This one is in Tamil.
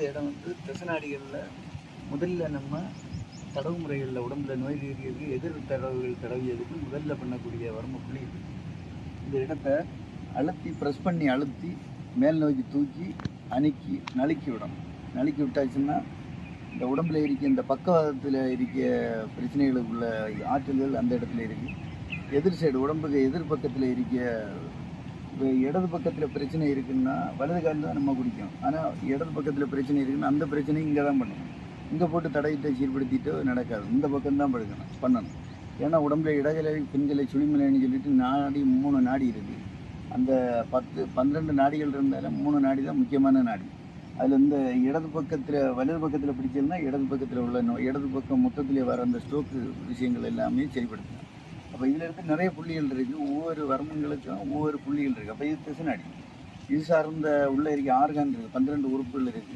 இந்த இடம் வந்து தசநாடிகளில் முதல்ல நம்ம தடவு முறைகளில் உடம்புல நோய் ரீதிக்கு எதிர் தடவுகள் தடவியதுக்கு முதல்ல பண்ணக்கூடிய வரம்பு புள்ளி இது. இந்த இடத்த அழுத்தி ப்ரெஸ் பண்ணி அழுத்தி மேல் நோக்கி தூக்கி அணுக்கி நழுக்கி விடணும் நழுக்கி விட்டாச்சுன்னா இந்த உடம்புல இருக்க இந்த பக்கவாதத்தில் இருக்க பிரச்சனைகளுக்குள்ள ஆற்றல்கள் அந்த இடத்துல இருக்குது எதிர் சைடு உடம்புக்கு எதிர் பக்கத்தில் இருக்க இப்போ இடது பக்கத்தில் பிரச்சனை இருக்குன்னா வலது கால் தான் நம்ம குடிக்கும். ஆனால் இடது பக்கத்தில் பிரச்சனை இருக்குன்னா அந்த பிரச்சனையும் இங்கே தான் பண்ணணும் இங்கே போட்டு தடையிட்டு சீர்படுத்திட்டு நடக்காது. இந்த பக்கம் தான் படுக்கணும் பண்ணணும். ஏன்னா உடம்புல இடகலை பெண்களை சுழிமலைன்னு சொல்லிட்டு நாடி மூணு நாடி இருக்குது அந்த பத்து பன்னிரெண்டு நாடிகள் இருந்தாலும் மூணு நாடி தான் முக்கியமான நாடி. அதில் இந்த இடது பக்கத்தில் வலது பக்கத்தில் பிடிச்சதுன்னா இடது பக்கத்தில் உள்ள நோய் இடது பக்கம் மொத்தத்தில் வர அந்த ஸ்ட்ரோக்கு விஷயங்கள் எல்லாமே சரிப்படுத்தும் அப்போ இதில் இருக்க நிறைய புள்ளிகள் இருக்குது ஒவ்வொரு வர்மங்களுக்கும் ஒவ்வொரு புள்ளிகள் இருக்குது அப்போ இது திசை நாடி இது சார்ந்த உள்ளே இருக்க ஆர்கான் இருக்குது பன்னிரெண்டு உறுப்புகள் இருக்குது